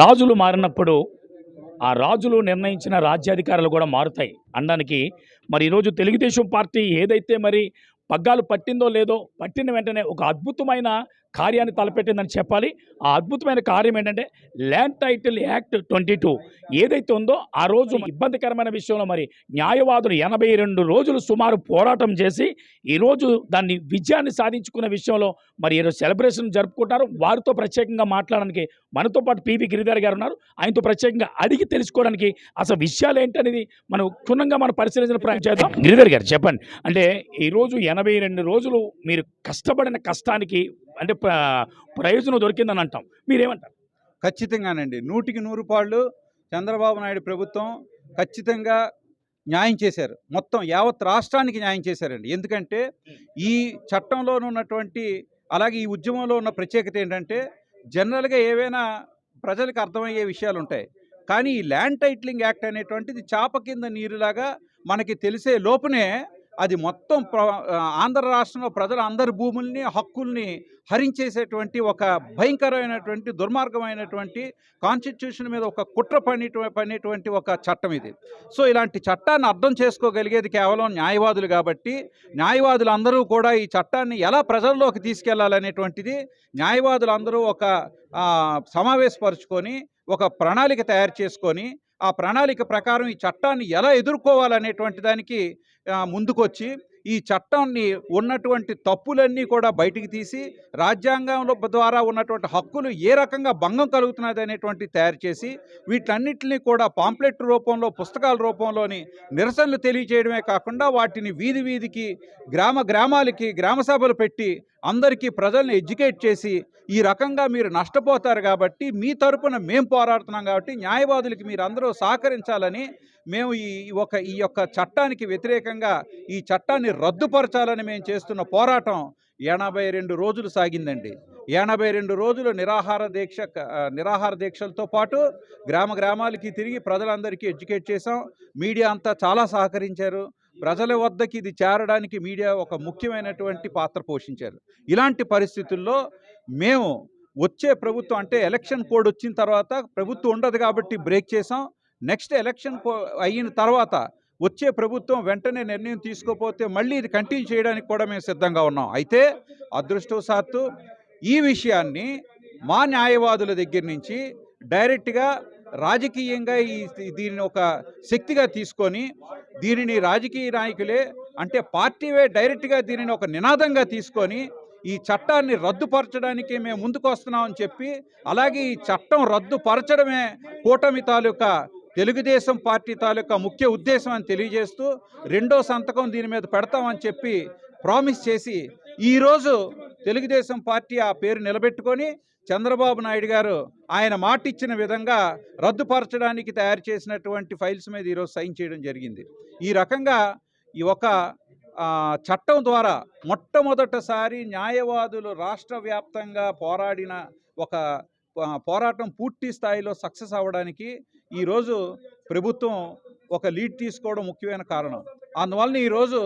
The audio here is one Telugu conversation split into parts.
రాజులు మారినప్పుడు ఆ రాజులు నిర్ణయించిన రాజ్యాధికారులు కూడా మారుతాయి. అనడానికి మరి ఈరోజు తెలుగుదేశం పార్టీ ఏదైతే మరి పగ్గాలు పట్టిందో లేదో పట్టిన వెంటనే ఒక అద్భుతమైన కార్యాన్ని తలపెట్టిందని చెప్పాలి. ఆ అద్భుతమైన కార్యం ఏంటంటే land title act twenty two ఏదైతే ఉందో ఆ రోజు ఇబ్బందికరమైన విషయంలో మరి న్యాయవాదులు ఎనభై రెండు రోజులు సుమారు పోరాటం చేసి ఈరోజు దాన్ని విజయాన్ని సాధించుకున్న విషయంలో మరి ఈరోజు సెలబ్రేషన్ జరుపుకుంటారు. వారితో ప్రత్యేకంగా మాట్లాడడానికి మనతో పాటు పివి గిరిధర్ గారు ఉన్నారు. ఆయనతో ప్రత్యేకంగా అడిగి తెలుసుకోవడానికి అసలు విషయాలు ఏంటనేది మనం క్షుణ్ణంగా మనం పరిశీలించిన ప్రయత్నం చేద్దాం. గిరిధర్ గారు చెప్పండి. అంటే ఈరోజు ఎనభై రెండు రోజులు మీరు కష్టపడిన కష్టానికి అంటే ప్రయోజనం దొరికిందని అంటాం. మీరేమంటారు? ఖచ్చితంగానండి. నూటికి నూరు పాళ్ళు చంద్రబాబు నాయుడు ప్రభుత్వం ఖచ్చితంగా న్యాయం చేశారు. మొత్తం యావత్ రాష్ట్రానికి న్యాయం చేశారండి. ఎందుకంటే ఈ చట్టంలో ఉన్నటువంటి అలాగే ఈ ఉద్యమంలో ఉన్న ప్రత్యేకత ఏంటంటే జనరల్గా ఏవైనా ప్రజలకు అర్థమయ్యే విషయాలు ఉంటాయి కానీ ఈ ల్యాండ్ టైటిలింగ్ యాక్ట్ అనేటువంటిది చాప కింద నీరులాగా మనకి తెలిసే లోపునే అది మొత్తం ప్ర ఆంధ్ర రాష్ట్రంలో ప్రజల అందరి భూముల్ని హక్కుల్ని హరించేసేటువంటి ఒక భయంకరమైనటువంటి దుర్మార్గమైనటువంటి కాన్స్టిట్యూషన్ మీద ఒక కుట్ర పని పడినటువంటి ఒక చట్టం ఇది. సో ఇలాంటి చట్టాన్ని అర్థం చేసుకోగలిగేది కేవలం న్యాయవాదులు కాబట్టి న్యాయవాదులు అందరూ కూడా ఈ చట్టాన్ని ఎలా ప్రజల్లోకి తీసుకెళ్ళాలనేటువంటిది న్యాయవాదులు అందరూ ఒక సమావేశపరుచుకొని ఒక ప్రణాళిక తయారు చేసుకొని ఆ ప్రణాళిక ప్రకారం ఈ చట్టాన్ని ఎలా ఎదుర్కోవాలనేటువంటి దానికి ముందుకొచ్చి ఈ చట్టాన్ని ఉన్నటువంటి తప్పులన్నీ కూడా బయటికి తీసి రాజ్యాంగంలో ద్వారా ఉన్నటువంటి హక్కులు ఏ రకంగా భంగం కలుగుతున్నది అనేటువంటి తయారు చేసి వీటన్నిటిని కూడా పాంప్లెట్ రూపంలో పుస్తకాల రూపంలోని నిరసనలు తెలియజేయడమే కాకుండా వాటిని వీధి వీధికి గ్రామ గ్రామాలకి గ్రామ సభలు పెట్టి అందరికీ ప్రజల్ని ఎడ్యుకేట్ చేసి ఈ రకంగా మీరు నష్టపోతారు కాబట్టి మీ తరపున మేము పోరాడుతున్నాం కాబట్టి న్యాయవాదులకి మీరు అందరూ సహకరించాలని మేము ఈ ఒక ఈ యొక్క చట్టానికి వ్యతిరేకంగా ఈ చట్టాన్ని రద్దుపరచాలని మేము చేస్తున్న పోరాటం ఎనభై రెండు రోజులు సాగిందండి. ఎనభై రెండు రోజులు నిరాహార దీక్ష నిరాహార దీక్షలతో పాటు గ్రామ గ్రామాలకి తిరిగి ప్రజలందరికీ ఎడ్యుకేట్ చేసాం మీడియా అంతా చాలా సహకరించారు. ప్రజల వద్దకి ఇది చేరడానికి మీడియా ఒక ముఖ్యమైనటువంటి పాత్ర పోషించారు. ఇలాంటి పరిస్థితుల్లో మేము వచ్చే ప్రభుత్వం అంటే ఎలక్షన్ కోడ్ వచ్చిన తర్వాత ప్రభుత్వం ఉండదు కాబట్టి బ్రేక్ చేసాం నెక్స్ట్ ఎలక్షన్ కో- అయిన తర్వాత వచ్చే ప్రభుత్వం వెంటనే నిర్ణయం తీసుకోపోతే మళ్ళీ ఇది కంటిన్యూ చేయడానికి కూడా మేము సిద్ధంగా ఉన్నాం. అయితే అదృష్టవశాత్తు ఈ విషయాన్ని మా న్యాయవాదుల దగ్గర నుంచి డైరెక్ట్గా రాజకీయంగా ఈ దీనిని ఒక శక్తిగా తీసుకొని దీనిని రాజకీయ నాయకులే అంటే పార్టీవే డైరెక్ట్గా దీనిని ఒక నినాదంగా తీసుకొని ఈ చట్టాన్ని రద్దుపరచడానికి మేము ముందుకు వస్తున్నామని చెప్పి అలాగే ఈ చట్టం రద్దుపరచడమే కూటమి తాలూకా తెలుగుదేశం పార్టీ తాలూకా ముఖ్య ఉద్దేశం అని తెలియజేస్తూ రెండో సంతకం దీని మీద పెడతామని చెప్పి ప్రామిస్ చేసి ఈరోజు తెలుగుదేశం పార్టీ ఆ పేరు నిలబెట్టుకొని చంద్రబాబు నాయుడు గారు ఆయన మాట ఇచ్చిన విధంగా రద్దుపరచడానికి తయారు చేసినటువంటి ఫైల్స్ మీద ఈరోజు సైన్ చేయడం జరిగింది. ఈ రకంగా ఈ ఒక చట్టం ద్వారా మొట్టమొదటిసారి న్యాయవాదులు రాష్ట్ర వ్యాప్తంగా పోరాడిన ఒక పోరాటం పూర్తి స్థాయిలో సక్సెస్ అవ్వడానికి ఈరోజు ప్రభుత్వం ఒక లీడ్ తీసుకోవడం ముఖ్యమైన కారణం. అందువలన ఈరోజు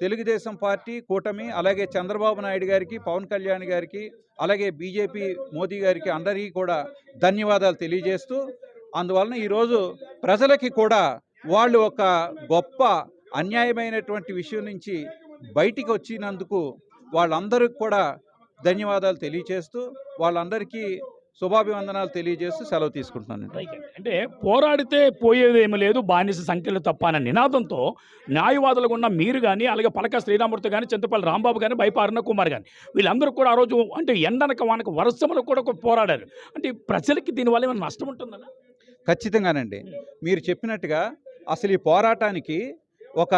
తెలుగుదేశం పార్టీ కూటమి అలాగే చంద్రబాబు నాయుడు గారికి పవన్ కళ్యాణ్ గారికి అలాగే బీజేపీ మోదీ గారికి అందరికీ కూడా ధన్యవాదాలు తెలియజేస్తూ అందువలన ఈరోజు ప్రజలకి కూడా వాళ్ళు ఒక గొప్ప అన్యాయమైనటువంటి విషయం నుంచి బయటికి వచ్చినందుకు వాళ్ళందరికీ కూడా ధన్యవాదాలు తెలియజేస్తూ వాళ్ళందరికీ శుభాభివందనాలు తెలియజేస్తూ సెలవు తీసుకుంటున్నాను అంటే పోరాడితే పోయేదేమీ లేదు బానిస సంఖ్యలు తప్ప అనే నినాదంతో న్యాయవాదులుగా ఉన్న మీరు కానీ అలాగే పలక శ్రీరామూర్తి కానీ చింతపల్లి రాంబాబు కానీ బైప అరుణ కుమార్ కానీ వీళ్ళందరూ కూడా ఆ రోజు అంటే ఎండనక వానక వర్షములు కూడా పోరాడారు. అంటే ప్రజలకి దీనివల్ల ఏమైనా నష్టం ఉంటుందన్న? ఖచ్చితంగానండి. మీరు చెప్పినట్టుగా అసలు ఈ పోరాటానికి ఒక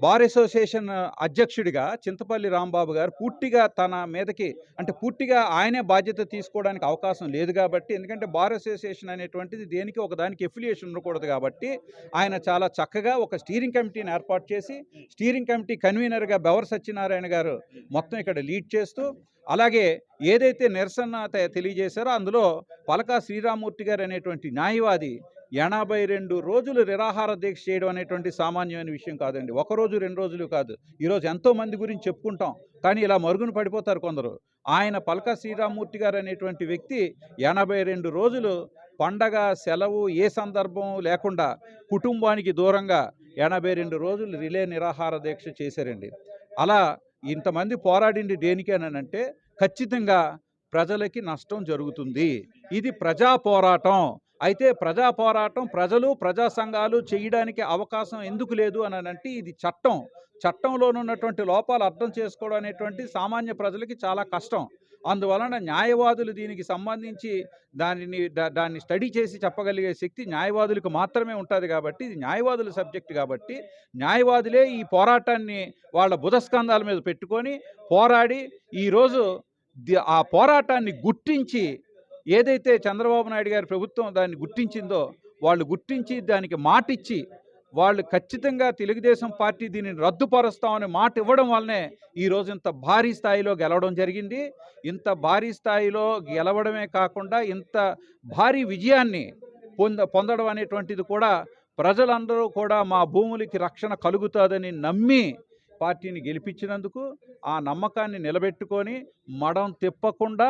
బార్ అసోసియేషన్ అధ్యక్షుడిగా చింతపల్లి రాంబాబు గారు పూర్తిగా తన మీదకి అంటే పూర్తిగా ఆయనే బాధ్యత తీసుకోవడానికి అవకాశం లేదు కాబట్టి ఎందుకంటే బార్ అసోసియేషన్ అనేటువంటిది దేనికి ఒక దానికి ఎఫిలియేషన్ ఉండకూడదు కాబట్టి ఆయన చాలా చక్కగా ఒక స్టీరింగ్ కమిటీని ఏర్పాటు చేసి స్టీరింగ్ కమిటీ కన్వీనర్గా బెవర్ సత్యనారాయణ గారు మొత్తం ఇక్కడ లీడ్ చేస్తూ అలాగే ఏదైతే నిరసన తెలియజేశారో అందులో పలకా శ్రీరామూర్తి గారు అనేటువంటి న్యాయవాది ఎనభై రెండు రోజులు నిరాహార దీక్ష చేయడం అనేటువంటి సామాన్యమైన విషయం కాదండి. ఒకరోజు రెండు రోజులు కాదు. ఈరోజు ఎంతోమంది గురించి చెప్పుకుంటాం. కానీ ఇలా మరుగున పడిపోతారు కొందరు. ఆయన పల్క శ్రీరామూర్తి గారు అనేటువంటి వ్యక్తి ఎనభై రెండు రోజులు పండగ సెలవు ఏ సందర్భం లేకుండా కుటుంబానికి దూరంగా ఎనభై రెండు రోజులు రిలే నిరాహార దీక్ష చేశారండి. అలా ఇంతమంది పోరాడింది దేనికేనంటే ఖచ్చితంగా ప్రజలకి నష్టం జరుగుతుంది. ఇది ప్రజా పోరాటం. అయితే ప్రజా పోరాటం ప్రజలు ప్రజా సంఘాలు చేయడానికి అవకాశం ఎందుకు లేదు అని అంటే ఇది చట్టం. చట్టంలోనున్నటువంటి లోపాలు అర్థం చేసుకోవడం అనేటువంటి సామాన్య ప్రజలకి చాలా కష్టం. అందువలన న్యాయవాదులు దీనికి సంబంధించి దానిని దాన్ని స్టడీ చేసి చెప్పగలిగే శక్తి న్యాయవాదులకు మాత్రమే ఉంటుంది కాబట్టి ఇది న్యాయవాదుల సబ్జెక్ట్ కాబట్టి న్యాయవాదులే ఈ పోరాటాన్ని వాళ్ళ బుధస్కంధాల మీద పెట్టుకొని పోరాడి ఈరోజు ది- ఆ పోరాటాన్ని గుర్తించి ఏదైతే చంద్రబాబు నాయుడు గారి ప్రభుత్వం దాన్ని గుర్తించిందో వాళ్ళు గుర్తించి దానికి మాటిచ్చి వాళ్ళు ఖచ్చితంగా తెలుగుదేశం పార్టీ దీనిని రద్దుపరుస్తామని మాట ఇవ్వడం వల్లనే ఈరోజు ఇంత భారీ స్థాయిలో గెలవడం జరిగింది. ఇంత భారీ స్థాయిలో గెలవడమే కాకుండా ఇంత భారీ విజయాన్ని పొంద పొందడం అనేటువంటిది కూడా ప్రజలందరూ కూడా మా భూములకి రక్షణ కలుగుతుందని నమ్మి పార్టీని గెలిపించినందుకు ఆ నమ్మకాన్ని నిలబెట్టుకొని మడం తిప్పకుండా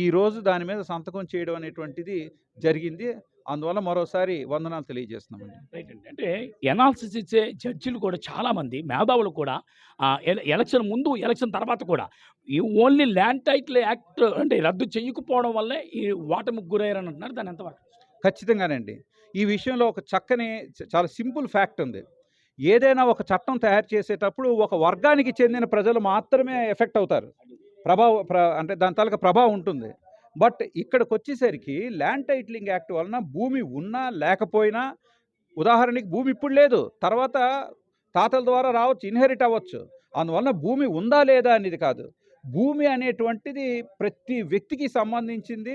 ఈరోజు దాని మీద సంతకం చేయడం అనేటువంటిది జరిగింది. అందువల్ల మరోసారి వందనాలు తెలియజేస్తున్నామండి. అంటే ఎనాలిసిస్ ఇచ్చే జడ్జిలు కూడా చాలామంది మేధావులు కూడా ఎలక్షన్ ముందు ఎలక్షన్ తర్వాత కూడా ఈ ఓన్లీ ల్యాండ్ టైటిల్ యాక్ట్ అంటే రద్దు చేయకపోవడం వల్లే ఈ ఓటమికి గురయ్యారని అంటున్నారు. దాని ఎంతవరకు ఖచ్చితంగానండి. ఈ విషయంలో ఒక చక్కని చాలా సింపుల్ ఫ్యాక్ట్ ఉంది. ఏదైనా ఒక చట్టం తయారు చేసేటప్పుడు ఒక వర్గానికి చెందిన ప్రజలు మాత్రమే ఎఫెక్ట్ అవుతారు. ప్రభావ ప్ర అంటే దాని తాలూకా ప్రభావం ఉంటుంది. బట్ ఇక్కడికి వచ్చేసరికి ల్యాండ్ టైటిలింగ్ యాక్ట్ వలన భూమి ఉన్నా లేకపోయినా ఉదాహరణకి భూమి ఇప్పుడు లేదు. తర్వాత తాతల ద్వారా రావచ్చు ఇన్హెరిట్ అవ్వచ్చు. అందువలన భూమి ఉందా లేదా అనేది కాదు. భూమి అనేటువంటిది ప్రతి వ్యక్తికి సంబంధించింది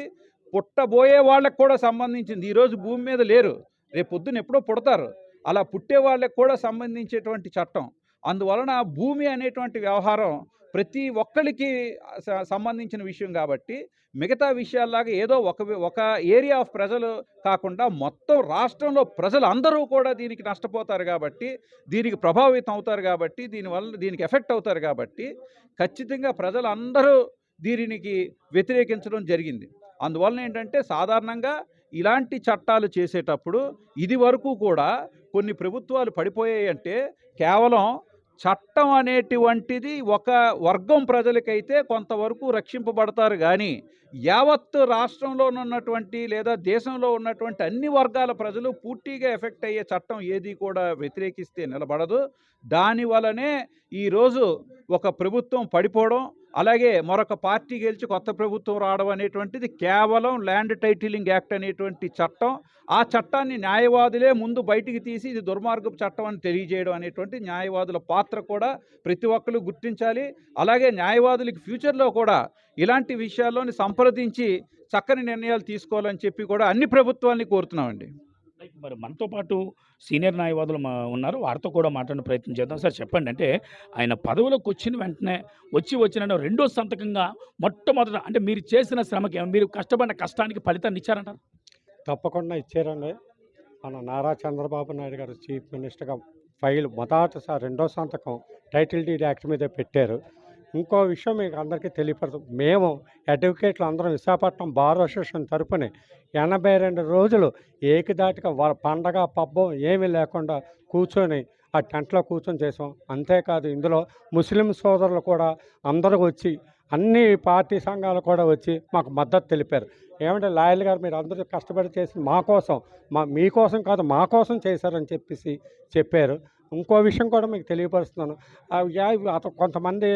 పుట్టబోయే వాళ్ళకు కూడా సంబంధించింది. ఈరోజు భూమి మీద లేరు. రేపు పొద్దున ఎప్పుడో పుడతారు. అలా పుట్టే వాళ్ళకి కూడా సంబంధించేటువంటి చట్టం. అందువలన భూమి అనేటువంటి వ్యవహారం ప్రతి ఒక్కరికి సంబంధించిన విషయం కాబట్టి మిగతా విషయాల్లాగా ఏదో ఒక ఒక ఏరియా ఆఫ్ ప్రజలు కాకుండా మొత్తం రాష్ట్రంలో ప్రజలు అందరూ కూడా దీనికి నష్టపోతారు కాబట్టి దీనికి ప్రభావితం అవుతారు కాబట్టి దీనివల్ల దీనికి ఎఫెక్ట్ అవుతారు కాబట్టి ఖచ్చితంగా ప్రజలు అందరూ దీనికి వ్యతిరేకించడం జరిగింది. అందువలన ఏంటంటే సాధారణంగా ఇలాంటి చట్టాలు చేసేటప్పుడు ఇది వరకు కూడా కొన్ని ప్రభుత్వాలు పడిపోయాయి అంటే కేవలం చట్టం అనేటువంటిది ఒక వర్గం ప్రజలకైతే కొంతవరకు రక్షింపబడతారు కానీ యావత్ రాష్ట్రంలో ఉన్నటువంటి లేదా దేశంలో ఉన్నటువంటి అన్ని వర్గాల ప్రజలు పూర్తిగా ఎఫెక్ట్ అయ్యే చట్టం ఏది కూడా వ్యతిరేకిస్తే నిలబడదు. దాని వలనే ఈరోజు ఒక ప్రభుత్వం పడిపోవడం అలాగే మరొక పార్టీ గెలిచి కొత్త ప్రభుత్వం రావడం అనేటువంటిది కేవలం ల్యాండ్ టైటిలింగ్ యాక్ట్ అనేటువంటి చట్టం. ఆ చట్టాన్ని న్యాయవాదులే ముందు బయటికి తీసి ఇది దుర్మార్గపు చట్టం అని తెలియజేయడం అనేటువంటి న్యాయవాదుల పాత్ర కూడా ప్రతి ఒక్కరు గుర్తించాలి. అలాగే న్యాయవాదులకి ఫ్యూచర్లో కూడా ఇలాంటి విషయాల్లోని సంప్రదించి చక్కని నిర్ణయాలు తీసుకోవాలని చెప్పి కూడా అన్ని ప్రభుత్వాల్ని కోరుతున్నామండి. మరి మనతో పాటు సీనియర్ న్యాయవాదులు మా ఉన్నారు. వారితో కూడా మాట్లాడిన ప్రయత్నం చేద్దాం. సార్ చెప్పండి. అంటే ఆయన పదవిలోకి వచ్చిన వెంటనే వచ్చి వచ్చిన రెండో సంతకంగా మొట్టమొదట అంటే మీరు చేసిన శ్రమకి మీరు కష్టపడిన కష్టానికి ఫలితాన్ని ఇచ్చారంటారు? తప్పకుండా ఇచ్చారండి. మన నారా చంద్రబాబు నాయుడు గారు చీఫ్ మినిస్టర్గా ఫైల్ మొదటిసారి రెండో సంతకం టైటిల్ డీడ్ యాక్ట్ మీద పెట్టారు. ఇంకో విషయం మీకు అందరికీ తెలియపడదు మేము అడ్వకేట్లు అందరం విశాఖపట్నం బార్ అసోసియేషన్ తరపున ఎనభై రెండు రోజులు ఏకదాటిగా వ పండగ పబ్బం ఏమీ లేకుండా కూర్చొని ఆ టెంట్లో కూర్చొని చేసాం. అంతేకాదు ఇందులో ముస్లిం సోదరులు కూడా అందరూ వచ్చి అన్ని పార్టీ సంఘాలు కూడా వచ్చి మాకు మద్దతు తెలిపారు. ఏమంటే లాయల్ గారు మీరు అందరూ కష్టపడి చేసి మా కోసం మా మీకోసం కాదు మా కోసం చేశారని చెప్పేసి చెప్పారు. ఇంకో విషయం కూడా మీకు తెలియపరుస్తున్నాను. అతను కొంతమంది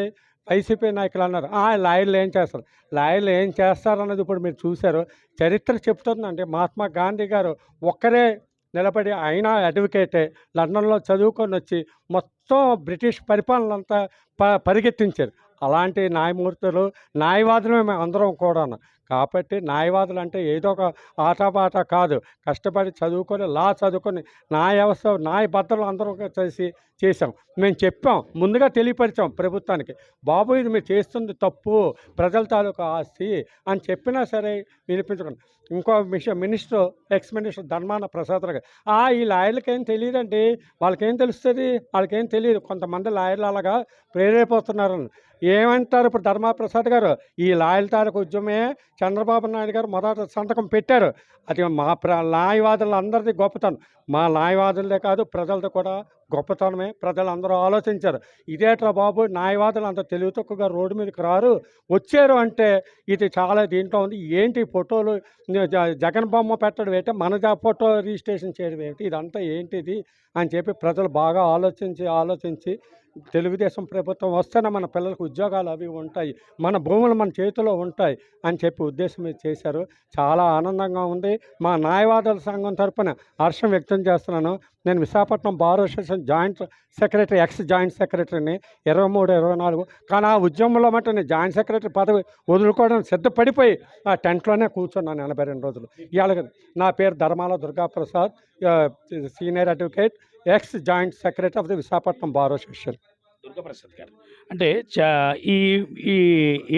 వైసీపీ నాయకులు అన్నారు "ఆ, లాయర్లు ఏం చేస్తారు? లాయర్లు ఏం చేస్తారన్నది ఇప్పుడు మీరు చూశారు. చరిత్ర చెప్తుందండి. మహాత్మా గాంధీ గారు ఒక్కరే నిలబడి ఆయన అడ్వకేటే లండన్లో చదువుకొని వచ్చి మొత్తం బ్రిటిష్ పరిపాలనంతా ప పరిగెత్తించారు. అలాంటి న్యాయమూర్తులు న్యాయవాదులు మేము అందరం కూడాను. కాబట్టి న్యాయవాదులు అంటే ఏదో ఒక ఆటపాట కాదు. కష్టపడి చదువుకొని లా చదువుకొని న్యాయ వ్యవస్థ న్యాయబద్ధలు అందరం చేసి చేసాం మేము చెప్పాం ముందుగా తెలియపరిచాం ప్రభుత్వానికి. బాబు ఇది మీరు చేస్తుంది తప్పు ప్రజల తాలూకా ఆస్తి అని చెప్పినా సరే వినిపించుకోండి. ఇంకో mission minister ex minister Dharmana Prasad గారు "ఆ, ఈ లాయర్లకి ఏం తెలియదండి. వాళ్ళకేం తెలుస్తుంది? వాళ్ళకేం తెలియదు. కొంతమంది లాయర్లు అలాగా ప్రేరేపోతున్నారు ఏమంటారు ఇప్పుడు ధర్మా ప్రసాద్ గారు? ఈ లాయల తాలూకు ఉద్యమే చంద్రబాబు నాయుడు గారు మొదట సంతకం పెట్టారు. అది మా ప్ర న్యాయవాదులందరిది గొప్పతనం. మా న్యాయవాదులదే కాదు ప్రజలది కూడా గొప్పతనమే. ప్రజలు అందరూ ఆలోచించారు ఇదేట్రా బాబు న్యాయవాదులు అంత తెలివి తక్కువగా రోడ్డు మీదకి రారు. వచ్చారు అంటే ఇది చాలా దీంట్లో ఉంది. ఏంటి ఫోటోలు? జగన్ బొమ్మ పెట్టడం ఏంటి? మన ఫోటో రిజిస్ట్రేషన్ చేయడం ఏంటి? ఇదంతా ఏంటిది? అని చెప్పి ప్రజలు బాగా ఆలోచించి ఆలోచించి తెలుగుదేశం ప్రభుత్వం వస్తేనే మన పిల్లలకు ఉద్యోగాలు అవి ఉంటాయి. మన భూములు మన చేతిలో ఉంటాయి అని చెప్పి ఉద్దేశం చేశారు. చాలా ఆనందంగా ఉంది. మా న్యాయవాదుల సంఘం తరపున హర్షం వ్యక్తం చేస్తున్నాను. నేను Visakhapatnam bar association joint secretary ex joint సెక్రటరీని ఇరవై మూడు ఇరవై నాలుగు. కానీ ఆ ఉద్యమంలో మటు నేను జాయింట్ సెక్రటరీ పదవి వదులుకోవడం సిద్ధపడిపోయి ఆ టెంట్లోనే కూర్చున్నాను ఎనభై రెండు రోజులు. ఇవాళ నా పేరు Dharmala Durgaprasad senior advocate ex joint secretary of the Visakhapatnam bar association. Durgaprasad గారు. అంటే చా ఈ ఈ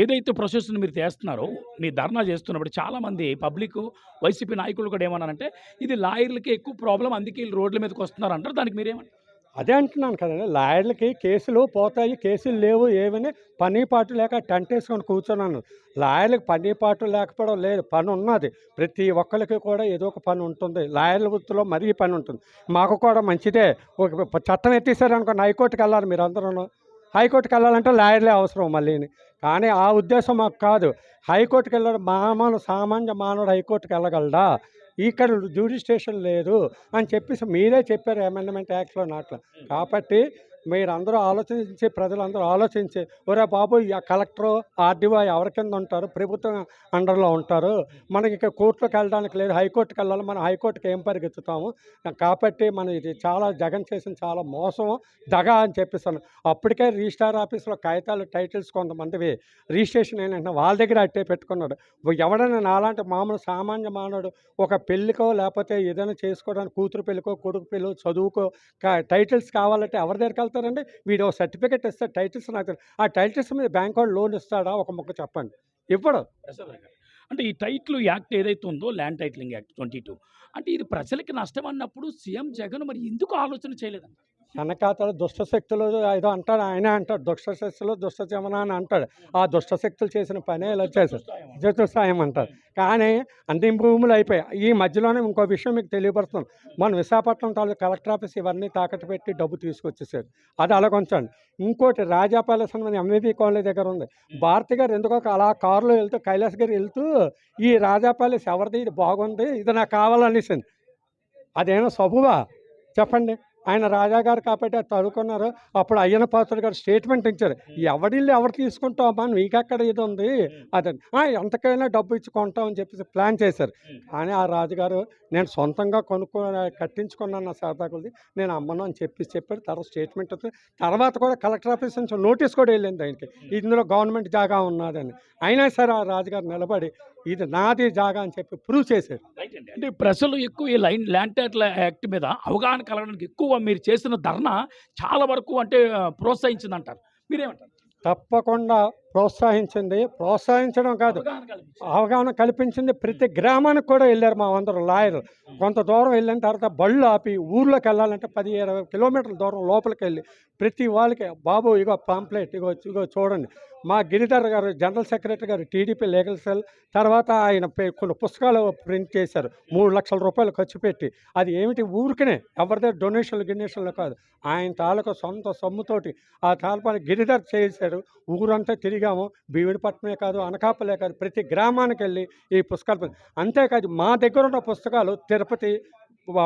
ఏదైతే ప్రొసెస్ని మీరు చేస్తున్నారో మీ ధర్నా చేస్తున్నప్పుడు చాలామంది పబ్లిక్ వైసీపీ నాయకులు కూడా ఏమన్నారంటే ఇది లాయర్లకి ఎక్కువ ప్రాబ్లం అందుకే వీళ్ళు రోడ్ల మీదకి వస్తున్నారు అంటారు దానికి మీరేమంటారు? అదే అంటున్నాను కదండి లాయర్లకి కేసులు పోతాయి కేసులు లేవు ఏమని పని పాటు లేక టెంట్ వేసుకొని కూర్చున్నాను. లాయర్లకు పని పాటు లేకపోవడం లేదు పని ఉన్నది. ప్రతి ఒక్కరికి కూడా ఏదో ఒక పని ఉంటుంది. లాయర్ల వృత్తిలో మరీ పని ఉంటుంది. మాకు కూడా మంచిదే. ఒక చట్టం ఎత్తేసారు అనుకోండి హైకోర్టుకి వెళ్ళాలి మీరు అందరూ హైకోర్టుకి వెళ్ళాలంటే లాయర్లే అవసరం మళ్ళీని. కానీ ఆ ఉద్దేశం మాకు కాదు. హైకోర్టుకి వెళ్ళడం మామూలు సామాన్య మానవుడు హైకోర్టుకి వెళ్ళగలడా? ఇక్కడ జ్యూడిస్టేషన్ లేదు అని చెప్పేసి మీరే చెప్పారు అమెండ్మెంట్ యాక్ట్లో నాట్లో. కాబట్టి మీరందరూ ఆలోచించి ప్రజలందరూ ఆలోచించి ఒరే బాబు కలెక్టర్ ఆర్డీఓ ఎవరి కింద ఉంటారు? ప్రభుత్వం అండర్లో ఉంటారు. మనకి ఇక కోర్టులోకి వెళ్ళడానికి లేదు. హైకోర్టుకి వెళ్ళాలి. మనం హైకోర్టుకి ఏం పరిగెత్తుతాము? కాబట్టి మనం ఇది చాలా జగన్ చేసిన చాలా మోసం దగా అని చెప్పేసాను. అప్పటికే రిజిస్టార్ ఆఫీస్లో కాగితాలు టైటిల్స్ కొంతమందివి రిజిస్ట్రేషన్ ఏంటంటే వాళ్ళ దగ్గర అట్టే పెట్టుకున్నాడు. ఎవడైనా నాలాంటి మామూలు సామాన్య మానవుడు ఒక పెళ్ళికో లేకపోతే ఏదైనా చేసుకోవడానికి కూతురు పెళ్ళికో కొడుకు పెళ్ళి చదువుకో కా టైటిల్స్ కావాలంటే ఎవరి దగ్గరికి వెళ్తారండి వీడు ఒక సర్టిఫికేట్ ఇస్తే టైటిల్స్ నాకు ఆ టైటిల్స్ మీద బ్యాంక్ వాళ్ళు లోన్ ఇస్తాడా ఒక మొక్క చెప్పండి. ఇవ్వడు. అంటే ఈ టైటిల్ యాక్ట్ ఏదైతే ఉందో land titling act twenty two అంటే ఇది ప్రజలకి నష్టం అన్నప్పుడు సీఎం జగన్ మరి ఎందుకు ఆలోచన చేయలేదంట? వెనకాతలు దుష్టశక్తులు ఏదో అంటాడు ఆయనే అంటాడు దుష్ట దుష్టచమన దుష్ట అని అంటాడు. ఆ దుష్ట శక్తులు చేసిన పనే ఇలా చేశారు చతుర్సాయం అంటారు. కానీ అన్ని భూములు అయిపోయాయి. ఈ మధ్యలోనే ఇంకో విషయం మీకు తెలియపరుస్తున్నాను. మన విశాఖపట్నం తాలూకు కలెక్టర్ ఆఫీస్ ఇవన్నీ తాకట్టు పెట్టి డబ్బు తీసుకొచ్చేసారు అది అలా కొంచండి. ఇంకోటి రాజా ప్యాలెస్ అని ఎంవీపీ కాలనీ దగ్గర ఉంది. భారతి గారు ఎందుకో అలా కారులో వెళ్తూ కైలాస్ గారు వెళ్తూ ఈ రాజా ప్యాలెస్ ఎవరిది ఇది బాగుంది ఇది నాకు కావాలనేసింది. అదేమో సబువా చెప్పండి. ఆయన రాజా గారు కాబట్టి అది చదువుకున్నారు అప్పుడు అయ్యన పాత్రుడు గారు స్టేట్మెంట్ ఇచ్చారు. ఎవడిల్లు ఎవరు తీసుకుంటామా నీకెక్కడ ఇది ఉంది? అదని "ఆ, ఎంతకైనా డబ్బు ఇచ్చి కొంటామని చెప్పేసి ప్లాన్ చేశారు. కానీ ఆ రాజుగారు నేను సొంతంగా కొనుక్కో కట్టించుకున్నాను నా సరదా కొద్ది నేను అమ్మను అని చెప్పి చెప్పాడు తర్వాత స్టేట్మెంట్ వచ్చింది తర్వాత కూడా కలెక్టర్ ఆఫీస్ నుంచి నోటీస్ కూడా వెళ్ళింది ఆయనకి. ఇందులో గవర్నమెంట్ జాగా ఉన్నదని అయినా సరే ఆ రాజుగారు నిలబడి ఇది నాది జాగా అని చెప్పి ప్రూవ్ చేశారు. అంటే ప్రజలు ఎక్కువ ఈ లైన్ ల్యాండ్ టైటిల్ యాక్ట్ మీద అవగాహన కలగడానికి ఎక్కువ మీరు చేసిన ధర్నా చాలా వరకు అంటే ఆ, ప్రోత్సహించింది అంటారు మీరేమంటారు? తప్పకుండా ప్రోత్సహించింది. ప్రోత్సహించడం కాదు. అవగాహన కల్పించింది. ప్రతి గ్రామానికి కూడా వెళ్ళారు మా అందరూ లాయర్లు. కొంత దూరం వెళ్ళిన తర్వాత బళ్ళు ఆపి ఊర్లోకి వెళ్ళాలంటే పది ఇరవై కిలోమీటర్ల దూరం లోపలికి వెళ్ళి ప్రతి వాళ్ళకి బాబు ఇగో పాంప్లెట్ ఇగో ఇగో చూడండి. మా గిరిధర్ గారు జనరల్ సెక్రటరీ గారు టీడీపీ లీగల్ సెల్ తర్వాత ఆయన కొన్ని పుస్తకాలు ప్రింట్ చేశారు. మూడు లక్షల రూపాయలు ఖర్చు పెట్టి. అది ఏమిటి? ఊరికనే. ఎవరిదే డొనేషన్లు గినేషన్లు కాదు. ఆయన తాలూకు సొంత సొమ్ముతోటి ఆ తాలపాని గిరిధర్ చేశారు ఊరంతా తిరిగాము భీమిడిపట్నమే కాదు అనకాపలే కాదు ప్రతి గ్రామానికి వెళ్ళి ఈ పుస్తకాలు అంతేకాదు మా దగ్గర ఉన్న పుస్తకాలు Tirupati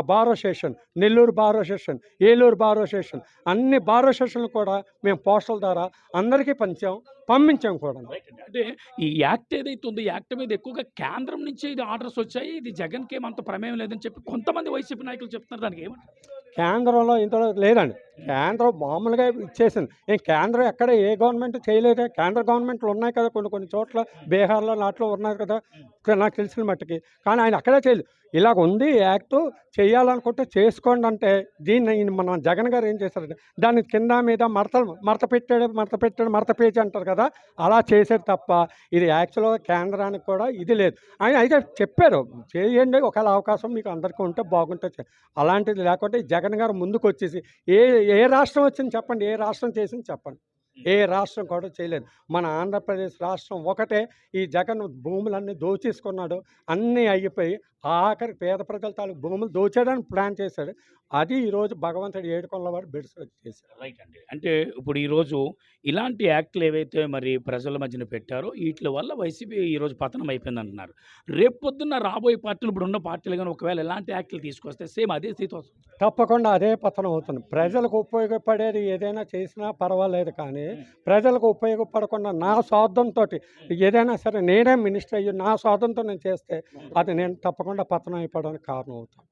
bar association Nellore bar association Eluru bar association అన్ని బార్ అసోసియేషన్లు కూడా మేము పోస్టల్ ద్వారా అందరికీ పంచాం పంపించాం కూడా. అంటే ఈ యాక్ట్ ఏదైతే ఉందో ఈ యాక్ట్ మీద ఎక్కువగా కేంద్రం నుంచి ఇది ఆర్డర్స్ వచ్చాయి ఇది జగన్కి ఏమంత ప్రమేయం లేదని చెప్పి కొంతమంది వైసీపీ నాయకులు చెప్తున్నారు దానికి ఏమంటారు? కేంద్రంలో ఇంతలో లేదండి. కేంద్రం మామూలుగా ఇచ్చేసింది. ఏం కేంద్రం ఎక్కడ ఏ గవర్నమెంట్ చేయలేదు. కేంద్ర గవర్నమెంట్లు ఉన్నాయి కదా కొన్ని కొన్ని చోట్ల. బీహార్లో నాట్లో ఉన్నాయి కదా. నాకు తెలిసిన మట్టుకి. కానీ ఆయన అక్కడే చేయలేదు. ఇలాగ ఉంది యాక్ట్. చేయాలనుకుంటే చేసుకోండి అంటే దీన్ని మన జగన్ గారు ఏం చేశారంటే దాని కింద మీద మడతలు మడత పెట్టాడు మడత పెట్టాడు మడత పేజీ అంటారు కదా. అలా చేశారు తప్ప ఇది యాక్చువల్గా కేంద్రానికి కూడా ఇది లేదు. ఆయన అయితే చెప్పారు చేయండి. ఒకవేళ అవకాశం మీకు అందరికీ ఉంటే బాగుంటుంది. అలాంటిది లేకుంటే జగన్ గారు ముందుకు వచ్చేసి ఏ ఏ రాష్ట్రం వచ్చింది చెప్పండి ఏ రాష్ట్రం చేసింది చెప్పండి. ఏ రాష్ట్రం కూడా చేయలేదు. మన ఆంధ్రప్రదేశ్ రాష్ట్రం ఒకటే. ఈ జగన్ భూములన్నీ దోచేసుకున్నాడు. అన్నీ అయిపోయి ఆఖరి పేద ప్రజల తాలూకు భూములు దోచేయడానికి ప్లాన్ చేశాడు. అది ఈరోజు భగవంతుడు ఏడుకొండల వాడు బిడిసి చేశాడు రైట్ అండి. అంటే ఇప్పుడు ఈరోజు ఇలాంటి యాక్ట్లు ఏవైతే మరి ప్రజల మధ్యన పెట్టారో వీటి వల్ల వైసీపీ ఈరోజు పతనం అయిపోయింది అంటున్నారు రేపు పొద్దున్న రాబోయే పార్టీలు ఇప్పుడు ఉన్న పార్టీలు కానీ ఒకవేళ ఎలాంటి యాక్ట్లు తీసుకొస్తే సేమ్ అదే స్థితి వస్తుంది తప్పకుండా అదే పతనం అవుతుంది. ప్రజలకు ఉపయోగపడేది ఏదైనా చేసినా పర్వాలేదు కానీ ప్రజలకు ఉపయోగపడకుండా నా స్వార్థంతో ఏదైనా సరే నేనే మినిస్టర్ అయ్యి నా స్వార్థంతో నేను చేస్తే అది నేను తప్పకుండా పతనం అయిపోవడానికి కారణం అవుతాను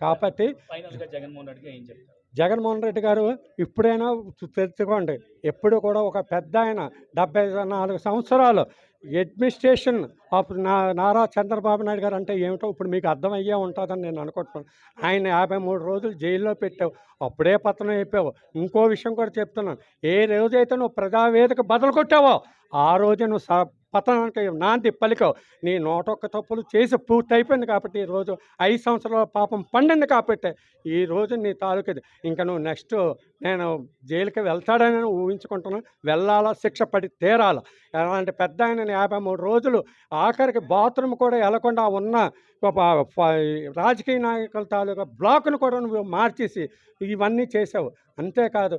కాబట్టి జగన్మోహన్ ఏం చెప్తారు? జగన్మోహన్ రెడ్డి గారు ఇప్పుడైనా తెచ్చుకోండి. ఎప్పుడు కూడా ఒక పెద్ద ఆయన డెబ్బై నాలుగు సంవత్సరాలు అడ్మినిస్ట్రేషన్ ఆఫ్ నా నారా చంద్రబాబు నాయుడు గారు అంటే ఏమిటో ఇప్పుడు మీకు అర్థమయ్యే ఉంటుందని నేను అనుకుంటున్నాను. ఆయన యాభై మూడు రోజులు జైల్లో పెట్టావు. అప్పుడే పతనం అయిపోయావు. ఇంకో విషయం కూడా చెప్తున్నాను. ఏ రోజైతే నువ్వు ప్రజావేదిక బదులు కొట్టావో ఆ రోజు నువ్వు స పతనానికి నాంది పలికావు. నీ నూట ఒక్క తప్పులు చేసి పూర్తి అయిపోయింది కాబట్టి ఈ రోజు ఐదు సంవత్సరాల పాపం పండింది కాబట్టి ఈ రోజు నీ తాలూకు ఇంకా నువ్వు నెక్స్ట్ నేను జైలుకి వెళ్తాడని ఊహించుకుంటున్నాను వెళ్ళాలా శిక్ష పడి తీరాల. అలాంటి పెద్ద ఆయన యాభై మూడు రోజులు ఆఖరికి బాత్రూమ్ కూడా వెళ్ళకుండా ఉన్న ఒక రాజకీయ నాయకుల తాలూకా బ్లాక్ను కూడా నువ్వు మార్చేసి ఇవన్నీ చేసావు. అంతేకాదు.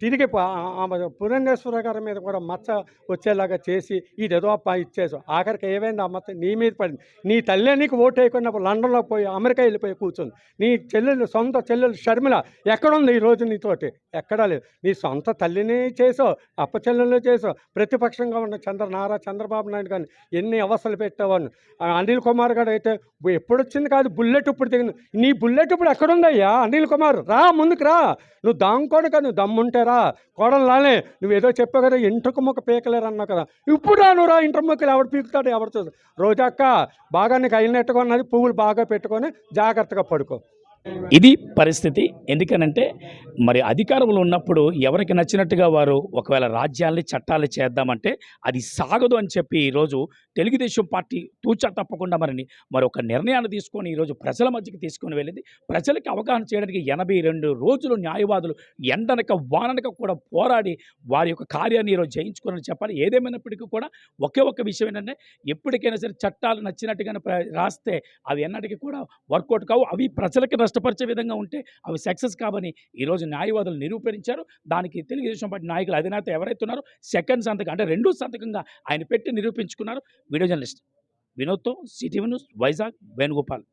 తిరిగి ఆ- పురంధేశ్వర గారి మీద కూడా మచ్చ వచ్చేలాగా చేసి ఇదేదో అప్ప ఇచ్చేసావు ఆఖరికి ఏమైంది ఆ మచ్చ? నీ మీద పడింది. నీ తల్లి నీకు ఓటు వేయకున్నప్పుడు లండన్లో పోయి అమెరికా వెళ్ళిపోయి కూర్చుంది. నీ చెల్లెలు సొంత చెల్లెలు షర్మిల ఎక్కడుంది ఈ రోజు నీతోటి? ఎక్కడా లేదు. నీ సొంత తల్లిని చేసావు అప్ప చెల్లెలు చేసావు ప్రతిపక్షంగా ఉన్న చంద్ర నారా చంద్రబాబు నాయుడు కానీ ఎన్ని అవస్థలు పెట్టేవాడిని. అనిల్ కుమార్ గారు అయితే ఎప్పుడు వచ్చింది కాదు బుల్లెట్ ఇప్పుడు దిగింది నీ బుల్లెట్ ఇప్పుడు ఎక్కడుందయ్యా? అనిల్ కుమార్ రా ముందుకు రా. నువ్వు దాంకోడు కదా నువ్వు దమ్ముంటే రా కోడలు నువ్వు ఏదో చెప్పావు కదా ఇంటకు ముక్క పీకలేరు అన్నావు కదా. ఇప్పుడు రా ఇంటర్ ముక్కలు ఎవడు పీకుతాడు ఎవరు చూడు. రోజక్క బాగా నీకు అయినట్టుగా ఉన్నది పువ్వులు బాగా పెట్టుకొని జాగ్రత్తగా పడుకో. ఇది పరిస్థితి. ఎందుకనంటే మరి అధికారంలో ఉన్నప్పుడు ఎవరికి నచ్చినట్టుగా వారు ఒకవేళ రాజ్యాల్ని చట్టాలు చేద్దామంటే అది సాగదు అని చెప్పి ఈరోజు తెలుగుదేశం పార్టీ తూచా తప్పకుండా మరి మరి ఒక నిర్ణయాన్ని తీసుకొని ఈరోజు ప్రజల మధ్యకి తీసుకొని వెళ్ళింది. ప్రజలకి అవగాహన చేయడానికి ఎనభై రెండు రోజులు న్యాయవాదులు ఎండనక వాననక కూడా పోరాడి వారి యొక్క కార్యాన్ని ఈరోజు జయించుకోవాలని చెప్పాలి. ఏదేమైనప్పటికీ కూడా ఒకే ఒక్క విషయం ఏంటంటే ఎప్పటికైనా సరే చట్టాలు నచ్చినట్టుగానే ప్ర- రాస్తే అవి ఎన్నటికీ కూడా వర్కౌట్ కావు. అవి ప్రజలకి నష్టపరిచే విధంగా ఉంటే అవి సక్సెస్ కావని ఈరోజు న్యాయవాదులు నిరూపించారు దానికి తెలుగుదేశం పార్టీ నాయకులు అధినేత ఎవరైతే ఉన్నారో సెకండ్ సంతకం అంటే రెండో సంతకంగా ఆయన పెట్టి నిరూపించుకున్నారు. వీడియో జర్నలిస్ట్ వినోద్తో సిటీ న్యూస్ వైజాగ్ వేణుగోపాల్.